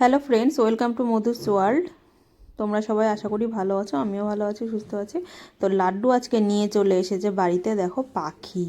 Hello friends welcome to Madhu's world তোমরা সবাই আশা করি ভালো আছো, আমিও ভালো আছি, সুস্থ আছি। তো লাড্ডু আজকে নিয়ে চলে এসেছে বাড়িতে, দেখো, পাখি।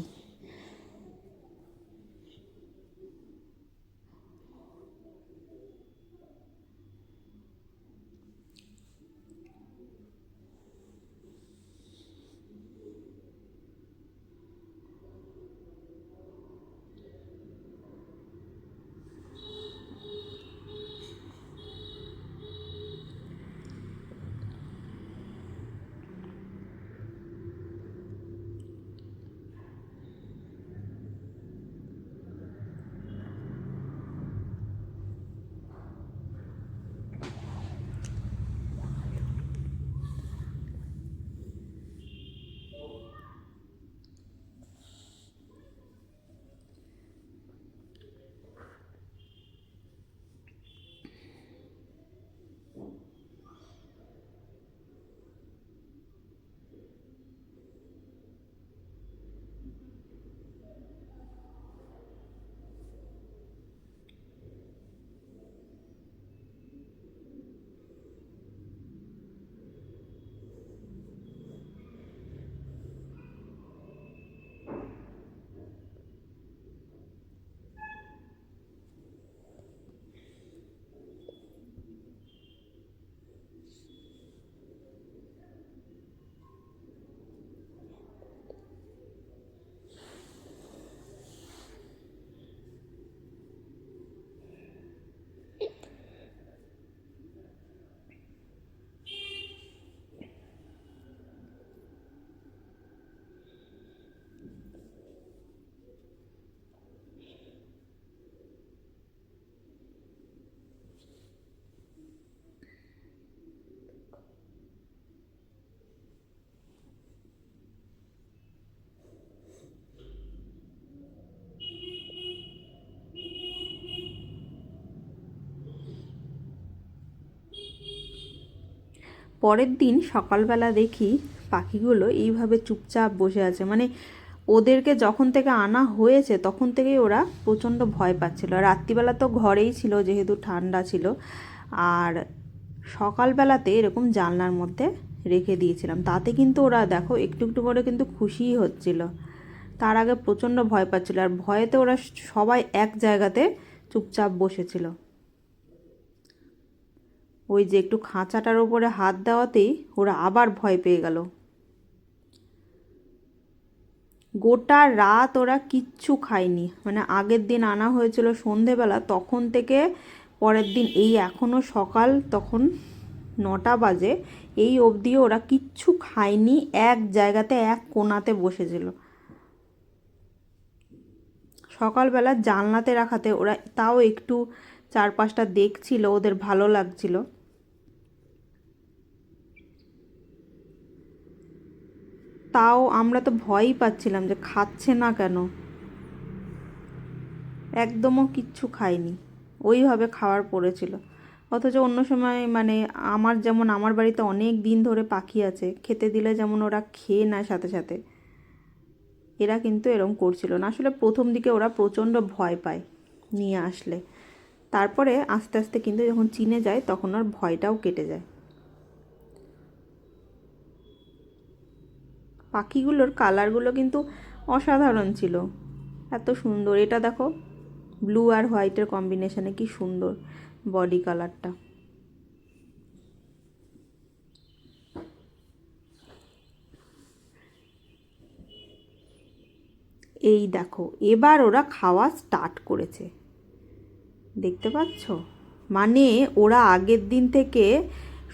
পরের দিন সকালবেলা দেখি পাখিগুলো এইভাবে চুপচাপ বসে আছে। মানে ওদেরকে যখন থেকে আনা হয়েছে, তখন থেকেই ওরা প্রচণ্ড ভয় পাচ্ছিল। রাত্রিবেলা তো ঘরেই ছিল, যেহেতু ঠান্ডা ছিল। আর সকালবেলাতে এরকম জানলার মধ্যে রেখে দিয়েছিলাম। তাতে কিন্তু ওরা দেখো, একটু একটু করে কিন্তু খুশিই হচ্ছিল। তার আগে প্রচণ্ড ভয় পাচ্ছিল। আর ভয়েতে ওরা সবাই এক জায়গাতে চুপচাপ বসেছিল। ওই যে একটু খাঁচাটার ওপরে হাত দেওয়াতেই ওরা আবার ভয় পেয়ে গেল। গোটা রাত ওরা কিচ্ছু খায়নি। মানে আগের দিন আনা হয়েছিল সন্ধেবেলা, তখন থেকে পরের দিন এই এখনও সকাল, তখন নটা বাজে, এই অবধিও ওরা কিচ্ছু খায়নি, এক জায়গাতে, এক কোনাতে বসেছিল। সকালবেলা জানলাতে রাখাতে ওরা তাও একটু চারপাশটা দেখছিল, ওদের ভালো লাগছিল। তাও আমরা তো ভয়ই পাচ্ছিলাম যে খাচ্ছে না কেন। একদমও কিচ্ছু খায়নি ওইভাবে খাওয়ার পড়েছিল। অথচ অন্য সময় মানে আমার যেমন আমার বাড়িতে অনেক দিন ধরে পাখি আছে, খেতে দিলে যেমন ওরা খেয়ে নেয় সাথে সাথে, এরা কিন্তু এরম করছিল না। আসলে প্রথম দিকে ওরা প্রচণ্ড ভয় পায় নিয়ে আসলে। তারপরে আস্তে আস্তে কিন্তু যখন চিনে যায় তখন ওর ভয়টাও কেটে যায়। পাখিগুলোর কালারগুলো কিন্তু অসাধারণ ছিল। এত সুন্দর। এটা দেখো, ব্লু আর হোয়াইটের কম্বিনেশনে কি সুন্দর বডি কালারটা। এই দেখো, এবার ওরা খাওয়া স্টার্ট করেছে। দেখতে পাচ্ছ? মানে ওরা আগের দিন থেকে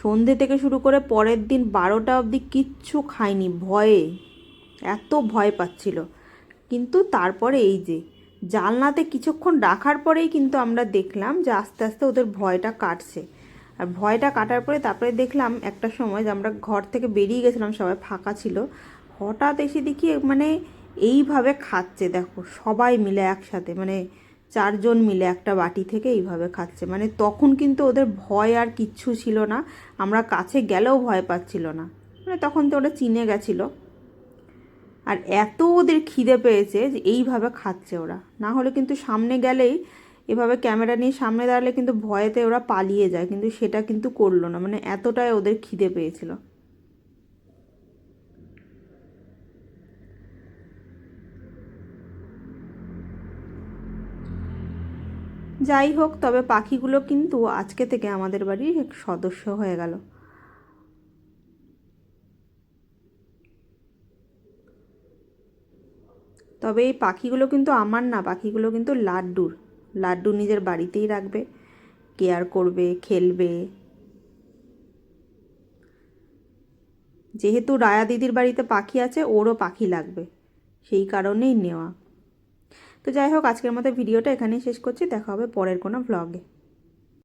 সন্ধে থেকে শুরু করে পরের দিন বারোটা অবধি কিচ্ছু খায়নি ভয়ে। এত ভয় পাচ্ছিল। কিন্তু তারপরে এই যে, জানলাতে কিছুক্ষণ রাখার পরেই কিন্তু আমরা দেখলাম যে আস্তে আস্তে ওদের ভয়টা কাটছে। আর ভয়টা কাটার পরে তারপরে দেখলাম একটা সময় যে আমরা ঘর থেকে বেরিয়ে গেছিলাম, সবাই ফাঁকা ছিল। হঠাৎ এসে দেখি মানে এইভাবে খাচ্ছে, দেখো, সবাই মিলে একসাথে। মানে চারজন মিলে একটা বাটি থেকে এইভাবে খাচ্ছে। মানে তখন কিন্তু ওদের ভয় আর কিচ্ছু ছিল না। আমরা কাছে গেলেও ভয় পাচ্ছিল না। মানে তখন তো ওরা চিনে গেছিল। আর এত ওদের খিদে পেয়েছে যে এইভাবে খাচ্ছে ওরা। না হলে কিন্তু সামনে গেলেই এভাবে ক্যামেরা নিয়ে সামনে দাঁড়ালে কিন্তু ভয়েতে ওরা পালিয়ে যায়। কিন্তু সেটা কিন্তু করল না। মানে এতটাই ওদের খিদে পেয়েছিল। যাই হোক, তবে পাখিগুলো কিন্তু আজকে থেকে আমাদের বাড়ির এক সদস্য হয়ে গেল। তবে এই পাখিগুলো কিন্তু আমার না, পাখিগুলো কিন্তু লাড্ডুর। লাড্ডু নিজের বাড়িতেই রাখবে, কেয়ার করবে, খেলবে। যেহেতু রায়া দিদির বাড়িতে পাখি আছে, ওরও পাখি লাগবে। সেই কারণেই নেওয়া। তো যাই হোক আজকের মতো ভিডিওটা এখানেই শেষ করছি। দেখা হবে পরের কোনো ভ্লগে